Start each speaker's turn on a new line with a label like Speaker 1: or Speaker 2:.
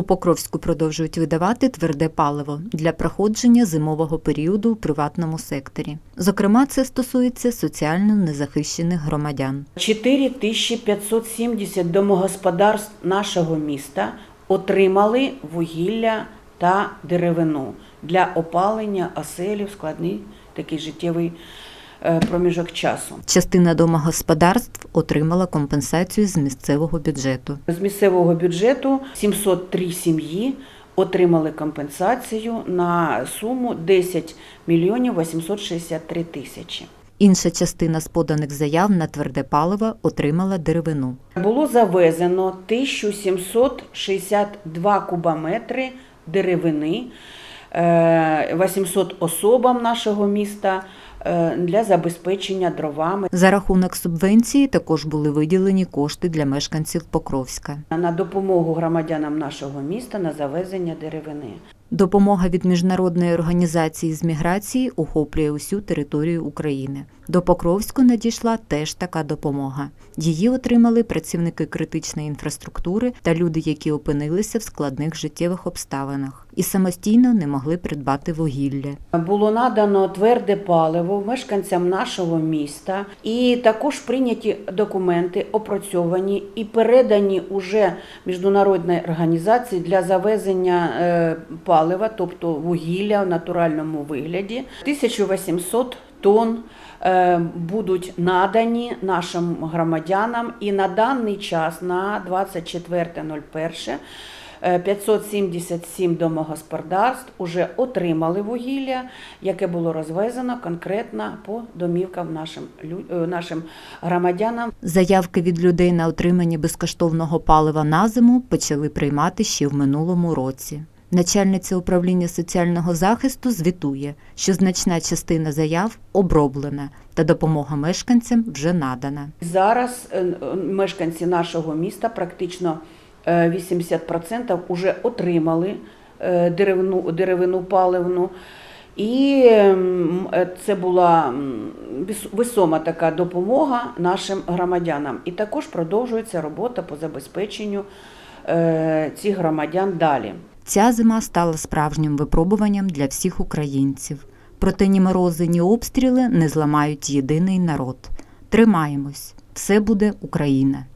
Speaker 1: У Покровську продовжують видавати тверде паливо для проходження зимового періоду у приватному секторі. Зокрема, це стосується соціально незахищених громадян.
Speaker 2: 4570 домогосподарств нашого міста отримали вугілля та деревину для опалення оселі в складний такий життєвий проміжок часу.
Speaker 1: Частина домогосподарств отримала компенсацію з місцевого бюджету.
Speaker 2: З місцевого бюджету 703 сім'ї отримали компенсацію на суму 10 мільйонів 863 тисячі.
Speaker 1: Інша частина з поданих заяв на тверде паливо отримала деревину.
Speaker 2: Було завезено 1762 кубометри деревини е, 800 особам нашого міста е, для забезпечення дровами.
Speaker 1: За рахунок субвенції також були виділені кошти для мешканців Покровська.
Speaker 2: На допомогу громадянам нашого міста на завезення деревини.
Speaker 1: Допомога від міжнародної організації з міграції охоплює усю територію України. До Покровську надійшла теж така допомога. Її отримали працівники критичної інфраструктури та люди, які опинилися в складних життєвих обставинах і самостійно не могли придбати вугілля.
Speaker 2: Було надано тверде паливо мешканцям нашого міста, і також прийняті документи, опрацьовані і передані уже міжнародній організації для завезення е, палива, тобто вугілля в натуральному вигляді. 1800 тонн е, будуть надані нашим громадянам, і на даний час, на 24.01, е, 577 домогосподарств уже отримали вугілля, яке було розвезено конкретно по домівкам нашим, е, нашим громадянам.
Speaker 1: Заявки від людей на отримання безкоштовного палива на зиму почали приймати ще в минулому році. Начальниця управління соціального захисту звітує, що значна частина заяв оброблена та допомога мешканцям вже надана.
Speaker 2: Зараз е, е, мешканці нашого міста практично е, 80% вже отримали е, деревну, деревину паливну. І е, це була висома така допомога нашим громадянам. І також продовжується робота по забезпеченню е, цих громадян далі.
Speaker 1: Ця зима стала справжнім випробуванням для всіх українців. Проте ні морози, ні обстріли не зламають єдиний народ. Тримаємось, все буде Україна.